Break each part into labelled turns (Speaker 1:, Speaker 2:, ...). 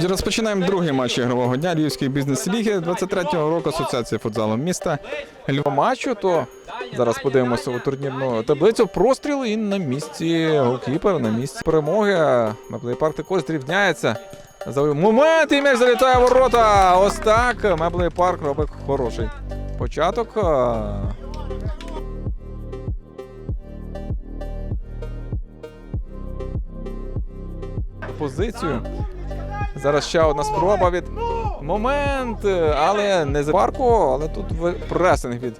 Speaker 1: Отже, розпочинаємо другий матч ігрового дня Львівської бізнес-ліги 23-го року Асоціації футзалу міста Львова матчу. То зараз подивимося у турнірну таблицю. Простріл і на місці голкіпер, на місці перемоги. Меблей парк також зрівняється. Момент і м'яч залітає ворота. Ось так. Меблей парк робить хороший початок. Позицію. Зараз ще одна спроба від момент, але не з парку, але тут пресинг від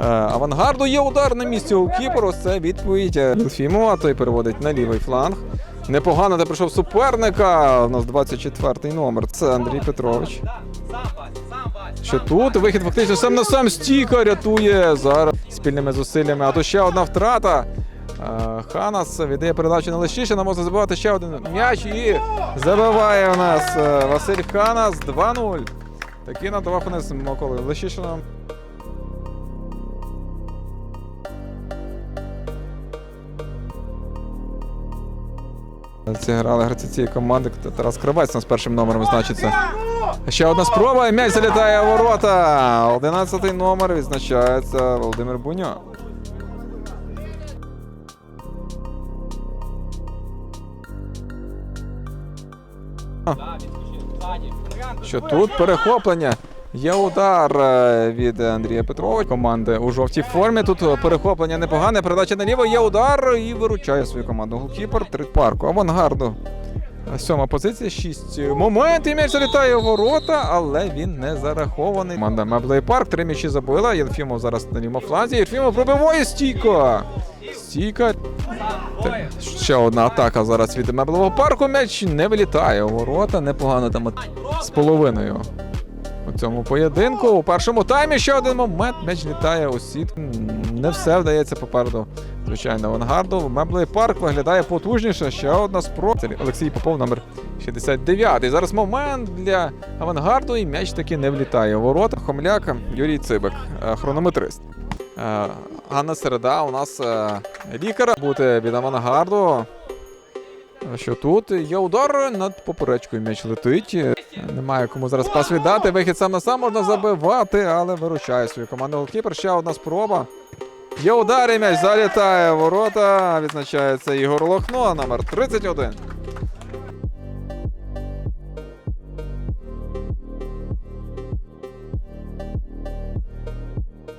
Speaker 1: е, авангарду. Є удар на місці у кіперу. Це відповідь е, Єлфімова, той переводить на лівий фланг. Непогано де прийшов суперника. У нас 24-й номер. Це Андрій Петрович. Що тут вихід фактично сам на сам стійка рятує зараз спільними зусиллями. А то ще одна втрата. Е, Ханас віддає передачу на Лещишина, може забивати ще один м'яч і забиває у нас е, Василь Ханас 2-0. Такий надавав нас Миколи Лещишином. Зіграли гравці цієї команди. Тарас Кравець у нас першим номером значиться. Ще одна спроба, і м'яч залітає у ворота. 11 номер відзначається Володимир Буньо. Що тут перехоплення. Є удар е, від Андрія Петровича. Команди у жовтій формі. Тут перехоплення непогане. Передача наліво. Є удар і виручає свою команду. Голкіпер трит парку. Авангарду. Сьома позиція, шість моментів. М'яч залітає у ворота, але він не зарахований. Команда Меблей Парк. Три м'ячі забила. Єрфімов зараз на лівому фланзі. Єрфімов пробиває стійко. Стійка. Ще одна атака зараз від меблевого парку. М'яч не вилітає ворота. Непогано там з половиною. У цьому поєдинку у першому таймі ще один момент. М'яч літає у сітку. Не все вдається попереду. Звичайно, авангарду. Меблей парк виглядає потужніше. Ще одна спроба. Олексій Попов, номер 69. І зараз момент для авангарду. І м'яч таки не влітає ворота. Хомляк Юрій Цибик, е, хронометрист. Ганна Середа у нас е, лікар. Бути від авангарду. Що тут є удар над поперечкою м'яч летить. Немає кому зараз пас віддати. Вихід сам на сам можна забивати, але виручає свою команду голкіпер. Ще одна спроба. Є удар і м'яч залітає ворота. Відзначається Ігор Лохно, номер 31.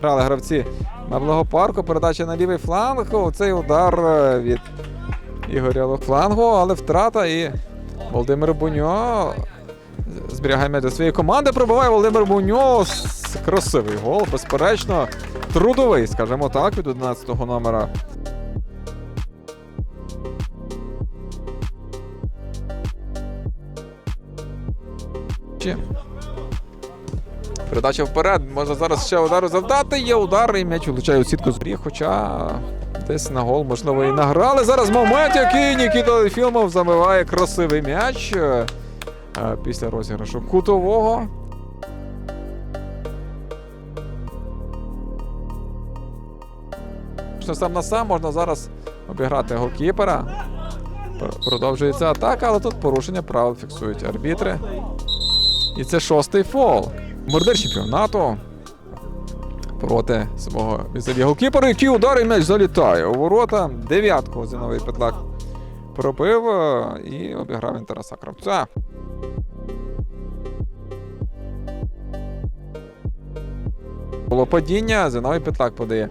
Speaker 1: Грали гравці Меблого парку. Передача на лівий фланг. Оцей удар е, від Ігоря Лохфлангу, але втрата і Володимир Буньо зберігає м'яч для своєї команди. Пробиває Володимир Буньо. Красивий гол, безперечно. Трудовий, скажімо так, від 11-го номера. Чи? Передача вперед. Може зараз ще удару завдати. Є удар і м'яч влучає у сітку збріг, хоча десь на гол, можливо, і награли. Зараз момент, який Нікіта Єфімов забиває красивий м'яч е, е, після розіграшу кутового. Сам на сам можна зараз обіграти голкіпера. Продовжується атака, але тут порушення правил фіксують арбітри. І це шостий фол. Мордир чемпіонату. Проти свого візаві голкіпера, який удар і м'яч залітає у ворота. Дев'ятку Зіновий Петлак пробив е, і обіграв він Тараса Кравця. Було падіння, Зіновий Петлак подає.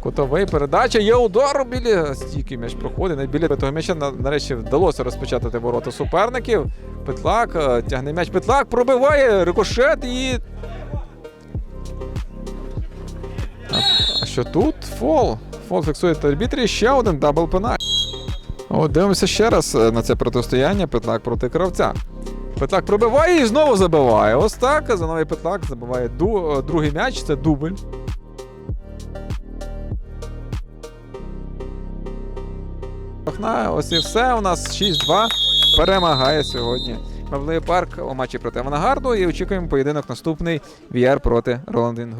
Speaker 1: Кутовий передача, є удар біля стійки м'яч проходить. Біля того м'яча нарешті вдалося розпочати ворота суперників. Петлак е, тягне м'яч. Петлак пробиває рикошет і. А, що тут? Фол. Фол фіксує арбітрі. Ще один дабл пеналь. От дивимося ще раз е, на це протистояння. Петлак проти кравця. Петлак пробиває і знову забиває. Ось так. За новий Петлак забиває ду, е, другий м'яч. Це дубль. Охна, Ось і все. У нас 6-2 перемагає сьогодні. Меблею парк у матчі проти Авангарду і очікуємо поєдинок наступний VR проти Роландин Груп.